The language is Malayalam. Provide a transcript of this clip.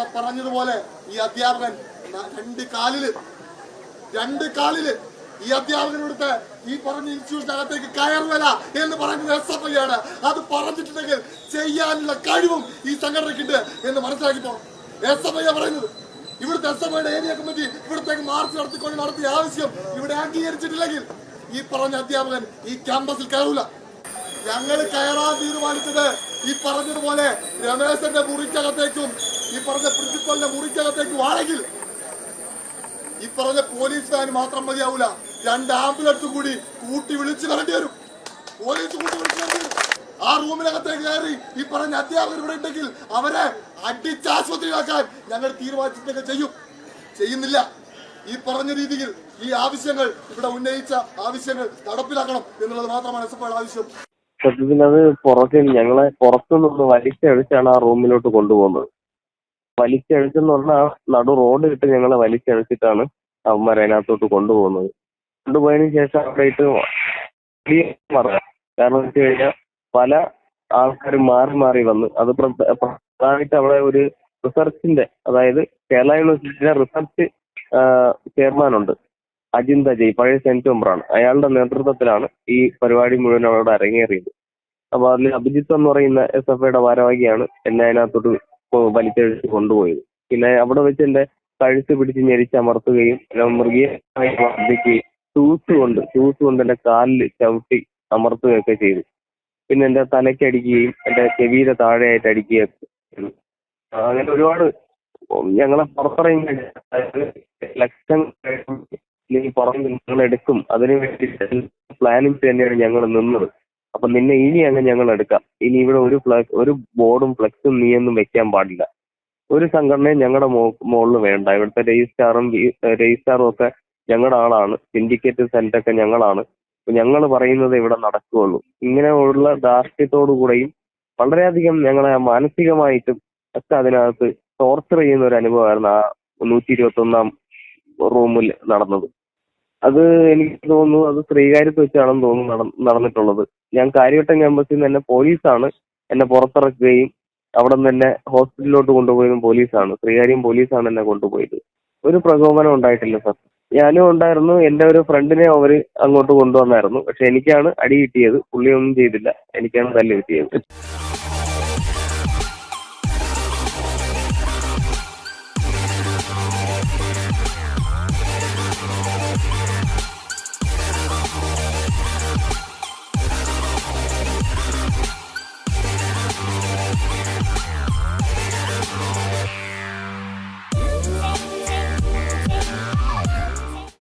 ഇവിടെ പറഞ്ഞതുപോലെ ഈ അധ്യാപകൻ രണ്ട് കാലിൽ രണ്ട് കാലിൽ ഈ അധ്യാപകൻ ഇവിടുത്തെ ഈ പറഞ്ഞ ഇൻസ്റ്റിറ്റ്യൂട്ടിനകത്തേക്ക് കയറുവല എന്ന് പറഞ്ഞ എസ് അത് പറഞ്ഞിട്ടുണ്ടെങ്കിൽ ചെയ്യാനുള്ള കഴിവും ഈ സംഘടനയ്ക്കുണ്ട് എന്ന് മനസ്സിലാക്കിപ്പോ എസ് എഫ് ഐ പറയുന്നത്. ഇവിടുത്തെ എസ് എഫ് ഐയുടെ ഏരിയ കമ്മിറ്റി ഇവിടത്തേക്ക് മാർച്ച് നടത്തിക്കൊണ്ട് നടത്തിയ ആവശ്യം ഇവിടെ അംഗീകരിച്ചിട്ടില്ലെങ്കിൽ ഈ പറഞ്ഞ അധ്യാപകൻ ഈ ക്യാമ്പസിൽ കയറൂല. ഞങ്ങൾ കയറാൻ തീരുമാനിച്ചത് ഈ പറഞ്ഞതുപോലെ രമേശന്റെ മുറിക്കകത്തേക്കും ഈ പറഞ്ഞ പ്രിൻസിപ്പലിന്റെ മുറിക്കകത്തേക്ക് വാണെങ്കിൽ ഈ പറഞ്ഞ പോലീസ് വാൻ മാത്രം മതിയാവൂല. രണ്ട് ആംബുലൻസ് കൂടി കൂട്ടി വിളിച്ചു തരേണ്ടി വരും. പോലീസ് കൂട്ടി വിളിച്ചു തരേണ്ടി വരും. ആ റൂമിനകത്തേക്ക് കയറി ഈ പറഞ്ഞ അധ്യാപകർ ഇവിടെ ഉണ്ടെങ്കിൽ അവരെ അടിച്ച് ആശുപത്രിയിലാക്കാൻ ഞങ്ങൾ തീരുമാനിച്ചിട്ടൊക്കെ ചെയ്യും. ചെയ്യുന്നില്ല. ഈ പറഞ്ഞ രീതിയിൽ ഈ ആവശ്യങ്ങൾ ഇവിടെ ഉന്നയിച്ച ആവശ്യങ്ങൾ നടപ്പിലാക്കണം എന്നുള്ളത് മാത്രമാണ് എസ് ആവശ്യം. സത്യത്തിൽ അത് പുറത്ത് ഞങ്ങളെ പുറത്തുനിന്ന് വലിച്ചടിച്ചാണ് ആ റൂമിലോട്ട് കൊണ്ടുപോകുന്നത്. പറഞ്ഞാൽ ആ നടു റോഡ് ഇട്ട് ഞങ്ങളെ വലിച്ചഴിച്ചിട്ടാണ് അവന്മാർ അതിനകത്തോട്ട് കൊണ്ടുപോകുന്നത്. കൊണ്ടുപോയതിനു ശേഷം അവിടെ ഇട്ട് വലിയ കാരണം വെച്ച് കഴിഞ്ഞാൽ പല ആൾക്കാരും മാറി മാറി വന്ന് അത് പ്ര- പ്രധാനമായിട്ട് അവിടെ ഒരു റിസർച്ചിന്റെ അതായത് കേരള യൂണിവേഴ്സിറ്റിയിലെ റിസർച്ച് ചെയർമാൻ ഉണ്ട് അജിന്ത ജയ് പഴയ സെന്റ് മെമ്പറാണ് അയാളുടെ നേതൃത്വത്തിലാണ് ഈ പരിപാടി മുഴുവൻ അവിടെ അരങ്ങേറിയത്. അപ്പൊ അതിൽ അഭിജിത്ത് എന്ന് പറയുന്ന എസ് എഫ് ഐയുടെ ഭാരവാഹിയാണ് എന്നെ അതിനകത്തോട്ട് വലിച്ചഴിച്ച് കൊണ്ടുപോയത് പിന്നെ അവിടെ വെച്ച് എന്റെ കഴുത്ത് പിടിച്ച് ഞെരിച്ചമർത്തുകയും മൃഗീയ മൃഗീയമായി മർദ്ദിക്കുകയും ഷൂസ് കൊണ്ട് ഷൂസ് കൊണ്ട് എന്റെ കാലിൽ ചവിട്ടി അമർത്തുകയൊക്കെ ചെയ്തു. പിന്നെ എന്റെ തലയ്ക്ക് അടിക്കുകയും എന്റെ ചെവിയുടെ താഴെയായിട്ട് അടിക്കുകയൊക്കെ ചെയ്തു. അങ്ങനെ ഒരുപാട് ഞങ്ങളെ പുറത്തിറങ്ങി കഴിഞ്ഞാൽ അതായത് ലക്ഷം പുറം നിങ്ങൾ എടുക്കും അതിനു വേണ്ടി പ്ലാനിങ് തന്നെയാണ് ഞങ്ങൾ നിന്നത്. അപ്പൊ നിന്നെ ഇനി അങ്ങ് ഞങ്ങൾ എടുക്കാം. ഇനി ഇവിടെ ഒരു ഫ്ലക്സ് ഒരു ബോർഡും ഫ്ലക്സും നീ നീയൊന്നും വെക്കാൻ പാടില്ല. ഒരു സംഘടനയും ഞങ്ങളുടെ മുകളിൽ വേണ്ട. ഇവിടുത്തെ രജിസ്ട്രാറും രജിസ്ട്രാറും ഒക്കെ ഞങ്ങളുടെ ആളാണ്. സിൻഡിക്കേറ്റ് സെന്റൊക്കെ ഞങ്ങളാണ്. ഞങ്ങൾ പറയുന്നത് ഇവിടെ നടക്കുകയുള്ളൂ ഇങ്ങനെയുള്ള ധാർഷ്ട്യത്തോടു കൂടെയും വളരെയധികം ഞങ്ങളെ മാനസികമായിട്ടും ഒക്കെ അതിനകത്ത് ടോർച്ചർ ചെയ്യുന്ന ഒരു അനുഭവമായിരുന്നു ആ നൂറ്റി ഇരുപത്തി ഒന്നാം റൂമിൽ നടന്നത്. അത് എനിക്ക് തോന്നുന്നു അത് ശ്രീകാര്യത്ത് വെച്ചാണെന്ന് തോന്നുന്നു നട- നടന്നിട്ടുള്ളത്. ഞാൻ കാര്യവട്ടം ക്യാമ്പസിൽ നിന്ന് എന്നെ പോലീസാണ് എന്നെ പുറത്തിറക്കുകയും അവിടെ നിന്ന് എന്നെ ഹോസ്പിറ്റലിലോട്ട് കൊണ്ടുപോയതും പോലീസാണ്. ശ്രീകാര്യം പോലീസാണ് എന്നെ കൊണ്ടുപോയത്. ഒരു പ്രകോപനം ഉണ്ടായിട്ടില്ല സർ. ഞാനും ഉണ്ടായിരുന്നു. എന്റെ ഒരു ഫ്രണ്ടിനെ അവർ അങ്ങോട്ട് കൊണ്ടുവന്നായിരുന്നു. പക്ഷെ എനിക്കാണ് അടി കിട്ടിയത്. പുള്ളിയൊന്നും ചെയ്തില്ല. എനിക്കാണ് തല്ല് കിട്ടിയത്.